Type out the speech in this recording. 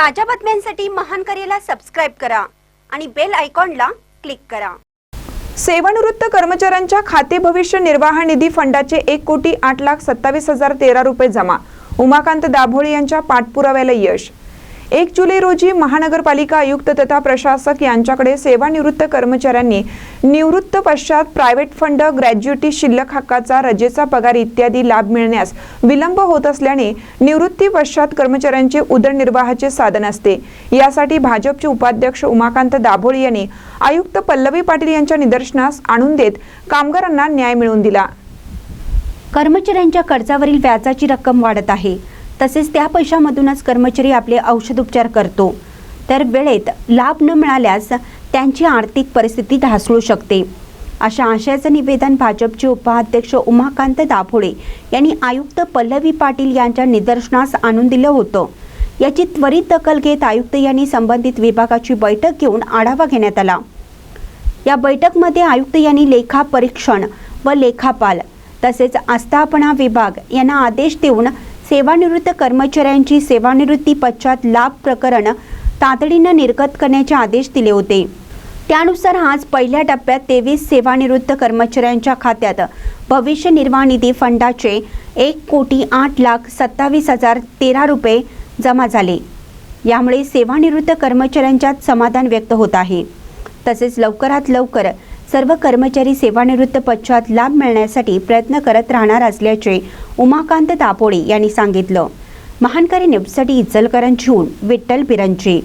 ताज्या बातम्यांसाठी महान करेला सबस्क्राईब करा आणि बेल आयकॉनला क्लिक करा. सेवानिवृत्त कर्मचाऱ्यांच्या खाते भविष्य निर्वाह निधी फंडाचे एक कोटी आठ लाख सत्तावीस हजार तेरा रुपये जमा. उमाकांत दाभोळे यांच्या पाठपुराव्याला यश. एक जुलै रोजी महानगरपालिका आयुक्त तथा प्रशासक यांच्याकडे सेवानिवृत्त कर्मचाऱ्यांनी निवृत्त पश्चात प्रायव्हेट फंड ग्रॅज्युएटी शिल्लक हक्काचा रजेचा पगार इत्यादी लाभ मिळण्यास विलंब होत असल्याने निवृत्ती पश्चात कर्मचाऱ्यांचे उदरनिर्वाहाचे साधन असते. यासाठी भाजपचे उपाध्यक्ष उमाकांत दाभोळे यांनी आयुक्त पल्लवी पाटील यांच्या निदर्शनास आणून देत कामगारांना न्याय मिळवून दिला. कर्मचाऱ्यांच्या कर्जावरील व्याजाची रक्कम वाढत आहे. तसेच त्या पैशामधूनच कर्मचारी आपले औषधोपचार करतो. तर वेळेत लाभ न मिळाल्यास त्यांची आर्थिक परिस्थिती ढासळू शकते. अशा आशयाचं निवेदन भाजपचे उपाध्यक्ष उमाकांत दाभोळे यांनी आयुक्त पल्लवी पाटील यांच्या निदर्शनास आणून दिलं होतं. याची त्वरित दखल घेत आयुक्त यांनी संबंधित विभागाची बैठक घेऊन आढावा घेण्यात आला. या बैठकमध्ये आयुक्त यांनी लेखा परीक्षण व लेखापाल तसेच आस्थापना विभाग यांना आदेश देऊन सेवानिवृत्त कर्मचाऱ्यांची सेवानिवृत्ती पश्चात लाभ प्रकरण तातडीनं निर्गत करण्याचे आदेश दिले होते. त्यानुसार आज पहिल्या टप्प्यात तेवीस सेवानिवृत्त कर्मचाऱ्यांच्या खात्यात भविष्य निर्वाह निधी फंडाचे एक कोटी आठ लाख सत्तावीस हजार तेरा रुपये जमा झाले. यामुळे सेवानिवृत्त कर्मचाऱ्यांच्यात समाधान व्यक्त होत आहे. तसेच लवकरात लवकर सर्व कर्मचारी सेवानिवृत्त पश्चात लाभ मिळण्यासाठी प्रयत्न करत राहणार असल्याचे उमाकांत दापोडे यांनी सांगितलं. महानकारी न्यूजसाठी इचलकरंजीहून विठ्ठल पिरंजी.